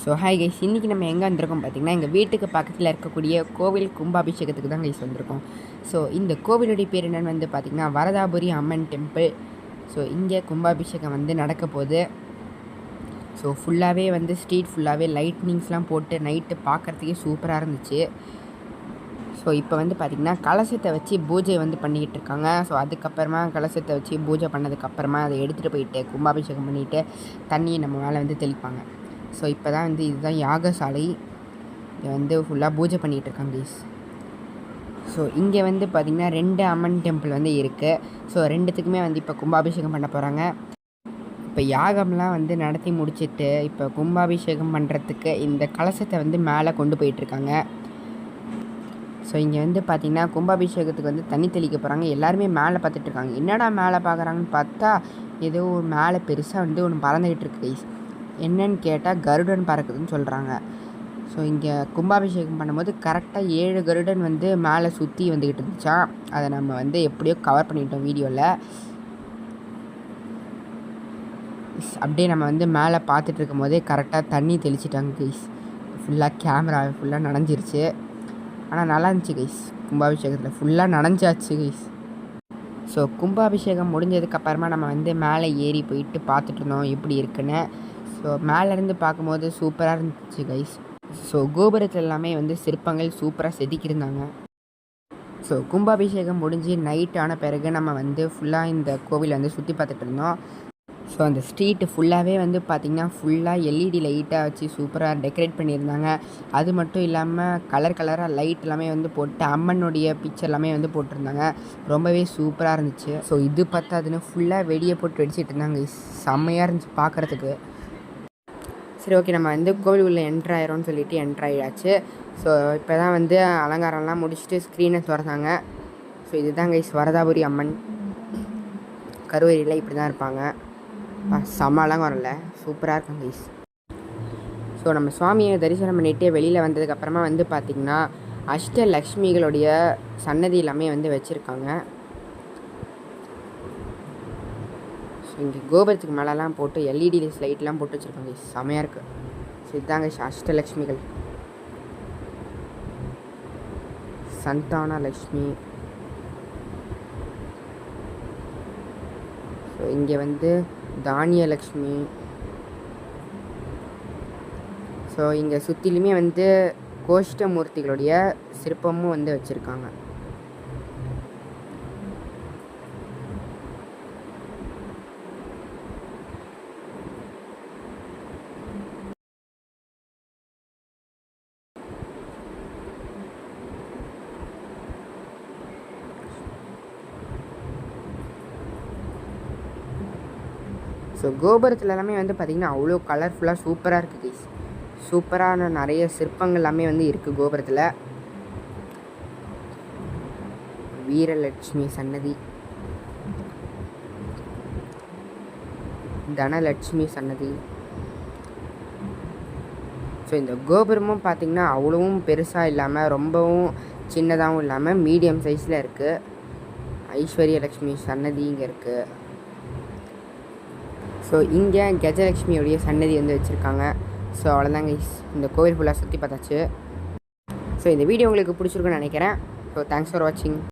So hi guys இன்றைக்கி நம்ம எங்கே வந்திருக்கோம் பார்த்திங்கன்னா எங்கள் வீட்டுக்கு பக்கத்தில் இருக்கக்கூடிய கோவில் கும்பாபிஷேகத்துக்கு தான் கைஸ் வந்திருக்கோம். ஸோ இந்த கோவிலுடைய பேர் என்னென்னு வந்து பார்த்திங்கன்னா வரதாபுரி அம்மன் டெம்பிள் ஸோ இங்கே கும்பாபிஷேகம் வந்து நடக்க போகுது. ஸோ ஃபுல்லாகவே வந்து ஸ்ட்ரீட் ஃபுல்லாகவே லைட்னிங்ஸ்லாம் போட்டு நைட்டு பார்க்குறதுக்கே சூப்பராக இருந்துச்சு. ஸோ இப்போ வந்து பார்த்திங்கன்னா கலசத்தை வச்சு பூஜை வந்து பண்ணிக்கிட்டு இருக்காங்க. ஸோ அதுக்கப்புறமா கலசத்தை வச்சு பூஜை பண்ணதுக்கப்புறமா அதை எடுத்துகிட்டு போயிட்டு கும்பாபிஷேகம் பண்ணிவிட்டு தண்ணியை நம்ம மேலே வந்து தெளிப்பாங்க. ஸோ இப்போ தான் வந்து இதுதான் யாகசாலை. இங்கே வந்து ஃபுல்லாக பூஜை பண்ணிகிட்டு இருக்காங்க ப்ளீஸ் ஸோ இங்கே வந்து பார்த்திங்கன்னா ரெண்டு அம்மன் டெம்பிள் வந்து இருக்குது ஸோ ரெண்டுத்துக்குமே வந்து இப்போ கும்பாபிஷேகம் பண்ண போகிறாங்க இப்போ யாகம்லாம் வந்து நடத்தி முடிச்சிட்டு இப்போ கும்பாபிஷேகம் பண்ணுறதுக்கு இந்த கலசத்தை வந்து மேலே கொண்டு போயிட்டுருக்காங்க. ஸோ இங்கே வந்து பார்த்திங்கன்னா கும்பாபிஷேகத்துக்கு வந்து தண்ணி தெளிக்க போகிறாங்க எல்லாருமே மேலே பார்த்துட்ருக்காங்க என்னடா மேலே பார்க்குறாங்கன்னு பார்த்தா ஏதோ ஒரு மேலே பெருசாக வந்து ஒன்று பறந்துக்கிட்டு இருக்கு என்னன்னு கேட்டால் கருடன் பறக்குதுன்னு சொல்கிறாங்க ஸோ இங்கே கும்பாபிஷேகம் பண்ணும்போது கரெக்டாக ஏழு கருடன் வந்து மேலே சுற்றி வந்துக்கிட்டு இருந்துச்சான் அதை நம்ம வந்து எப்படியோ கவர் பண்ணிட்டோம் வீடியோவில் அப்படியே நம்ம வந்து மேலே பார்த்துட்டு இருக்கும் போதே கரெக்டாக தண்ணி தெளிச்சிட்டாங்க கைஸ் ஃபுல்லாக கேமரா ஃபுல்லாக நனைஞ்சிருச்சு. ஆனால் நல்லா இருந்துச்சு கைஸ் கும்பாபிஷேகத்தில் ஃபுல்லாக நனைஞ்சாச்சு கைஸ் ஸோ கும்பாபிஷேகம் முடிஞ்சதுக்கப்புறமா நம்ம வந்து மேலே ஏறி போயிட்டு பார்த்துட்டு இருந்தோம் எப்படி இருக்குன்னு. ஸோ மேலேருந்து பார்க்கும்போது சூப்பராக இருந்துச்சு கைஸ் ஸோ கோபுரத்தில் எல்லாமே வந்து சிற்பங்கள் சூப்பராக செதுக்கியிருந்தாங்க. ஸோ கும்பாபிஷேகம் முடிஞ்சு நைட் ஆன பிறகு நம்ம வந்து ஃபுல்லாக இந்த கோவிலை வந்து சுற்றி பார்த்துட்டு இருந்தோம். ஸோ அந்த ஸ்ட்ரீட்டு ஃபுல்லாகவே வந்து பார்த்திங்கன்னா ஃபுல்லாக எல்இடி லைட்டாக வச்சு சூப்பராக டெக்கரேட் பண்ணியிருந்தாங்க. அது மட்டும் இல்லாமல் கலர் கலராக லைட் எல்லாமே வந்து போட்டு அம்மனுடைய பிக்சர் எல்லாமே வந்து போட்டிருந்தாங்க. ரொம்பவே சூப்பராக இருந்துச்சு. ஸோ இது பத்தாதுன்னு ஃபுல்லாக வெடியை போட்டு வெடிச்சிட்டு இருந்தாங்க. செம்மையாக இருந்துச்சு பார்க்குறதுக்கு சரி ஓகே நம்ம வந்து கோவில் உள்ள என்ட்ரு ஆயிரோம்னு சொல்லிட்டு என்ட்ரு ஆகிடாச்சு ஸோ இப்போ தான் வந்து அலங்காரம்லாம் முடிச்சுட்டு ஸ்க்ரீனை திறந்தாங்க. ஸோ இதுதான் கைஸ் வரதாபுரி அம்மன். கருவேரியில் இப்படி தான் இருப்பாங்க. பா, செம்ம சூப்பராக இருக்கும் கைஸ் ஸோ நம்ம சுவாமியை தரிசனம் பண்ணிவிட்டு வெளியில் வந்ததுக்கப்புறமா வந்து பார்த்திங்கன்னா அஷ்டலக்ஷ்மிகளுடைய சன்னதி எல்லாமே வந்து வச்சுருக்காங்க. ஸோ இங்கே கோபுரத்துக்கு மேலெலாம் போட்டு எல்இடி லைட்லாம் போட்டு வச்சுருக்காங்க செமையாக இருக்குது ஸோ இதாங்க அஷ்டலக்ஷ்மிகள். சந்தான லக்ஷ்மி. ஸோ இங்கே வந்து தானியலக்ஷ்மி. ஸோ இங்கே சுற்றிலுமே வந்து கோஷ்டமூர்த்திகளுடைய சிற்பமும் வந்து வச்சுருக்காங்க. ஸோ கோபுரத்தில் எல்லாமே வந்து பார்த்திங்கன்னா அவ்வளோ கலர்ஃபுல்லாக சூப்பராக இருக்குது கைஸ் சூப்பரான நிறைய சிற்பங்கள் எல்லாமே வந்து இருக்குது கோபுரத்தில். வீரலட்சுமி சன்னதி. தனலட்சுமி சன்னதி. ஸோ இந்த கோபுரமும் பார்த்திங்கன்னா அவ்வளவும் பெருசாக இல்லாமல் ரொம்பவும் சின்னதாகவும் இல்லாமல் மீடியம் சைஸில் இருக்குது ஐஸ்வர்ய சன்னதி இங்கே இருக்குது ஸோ இங்கே கஜலக்ஷ்மியோடைய சன்னதி வந்து வச்சுருக்காங்க. ஸோ அவ்வளோதாங்க இந்த கோவில் ஃபுல்லாக சுற்றி பார்த்தாச்சு. ஸோ இந்த வீடியோ உங்களுக்கு பிடிச்சிருக்குன்னு நினைக்கிறேன். ஸோ தேங்க்ஸ் ஃபார் வாட்சிங்